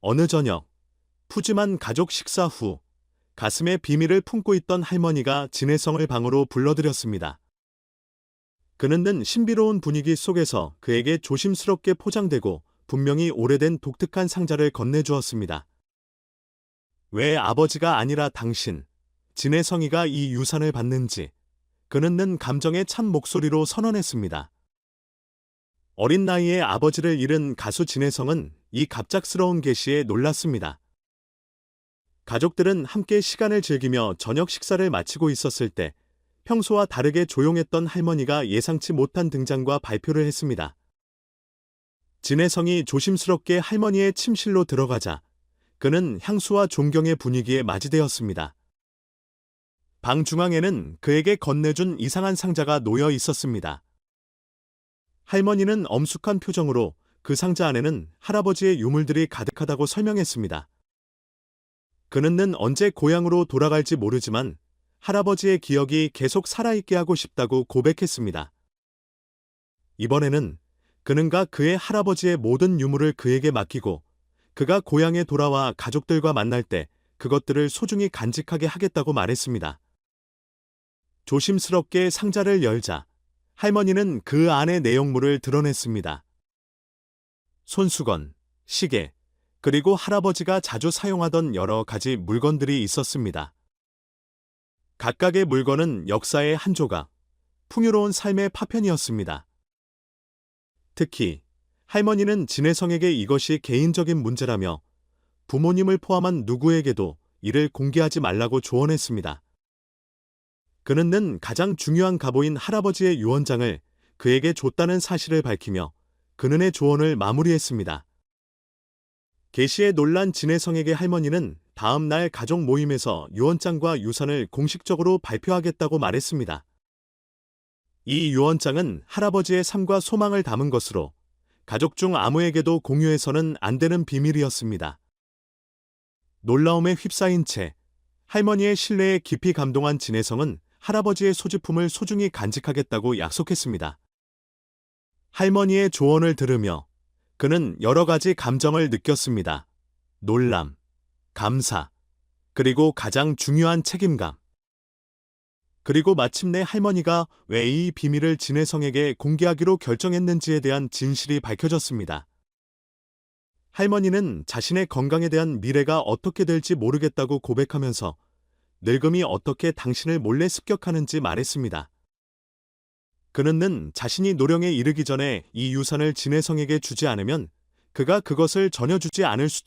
어느 저녁, 푸짐한 가족 식사 후 가슴에 비밀을 품고 있던 할머니가 진혜성을 방으로 불러들였습니다. 그는 신비로운 분위기 속에서 그에게 조심스럽게 포장되고 분명히 오래된 독특한 상자를 건네주었습니다. 왜 아버지가 아니라 당신, 진혜성이가 이 유산을 받는지 그는 감정에 찬 목소리로 선언했습니다. 어린 나이에 아버지를 잃은 가수 진혜성은 이 갑작스러운 계시에 놀랐습니다. 가족들은 함께 시간을 즐기며 저녁 식사를 마치고 있었을 때 평소와 다르게 조용했던 할머니가 예상치 못한 등장과 발표를 했습니다. 진혜성이 조심스럽게 할머니의 침실로 들어가자 그는 향수와 존경의 분위기에 맞이되었습니다. 방 중앙에는 그에게 건네준 이상한 상자가 놓여 있었습니다. 할머니는 엄숙한 표정으로 그 상자 안에는 할아버지의 유물들이 가득하다고 설명했습니다. 그는 언제 고향으로 돌아갈지 모르지만 할아버지의 기억이 계속 살아있게 하고 싶다고 고백했습니다. 이번에는 그는가 그의 할아버지의 모든 유물을 그에게 맡기고 그가 고향에 돌아와 가족들과 만날 때 그것들을 소중히 간직하게 하겠다고 말했습니다. 조심스럽게 상자를 열자 할머니는 그 안의 내용물을 드러냈습니다. 손수건, 시계, 그리고 할아버지가 자주 사용하던 여러 가지 물건들이 있었습니다. 각각의 물건은 역사의 한 조각, 풍요로운 삶의 파편이었습니다. 특히 할머니는 진혜성에게 이것이 개인적인 문제라며 부모님을 포함한 누구에게도 이를 공개하지 말라고 조언했습니다. 그는 가장 중요한 가보인 할아버지의 유언장을 그에게 줬다는 사실을 밝히며 그는의 조언을 마무리했습니다. 계시에 놀란 진혜성에게 할머니는 다음 날 가족 모임에서 유언장과 유산을 공식적으로 발표하겠다고 말했습니다. 이 유언장은 할아버지의 삶과 소망을 담은 것으로 가족 중 아무에게도 공유해서는 안 되는 비밀이었습니다. 놀라움에 휩싸인 채 할머니의 신뢰에 깊이 감동한 진혜성은 할아버지의 소지품을 소중히 간직하겠다고 약속했습니다. 할머니의 조언을 들으며 그는 여러 가지 감정을 느꼈습니다. 놀람, 감사, 그리고 가장 중요한 책임감. 그리고 마침내 할머니가 왜 이 비밀을 진혜성에게 공개하기로 결정했는지에 대한 진실이 밝혀졌습니다. 할머니는 자신의 건강에 대한 미래가 어떻게 될지 모르겠다고 고백하면서 늙음이 어떻게 당신을 몰래 습격하는지 말했습니다. 그는 자신이 노령에 이르기 전에 이 유산을 진혜성에게 주지 않으면 그가 그것을 전혀 주지 않을 수도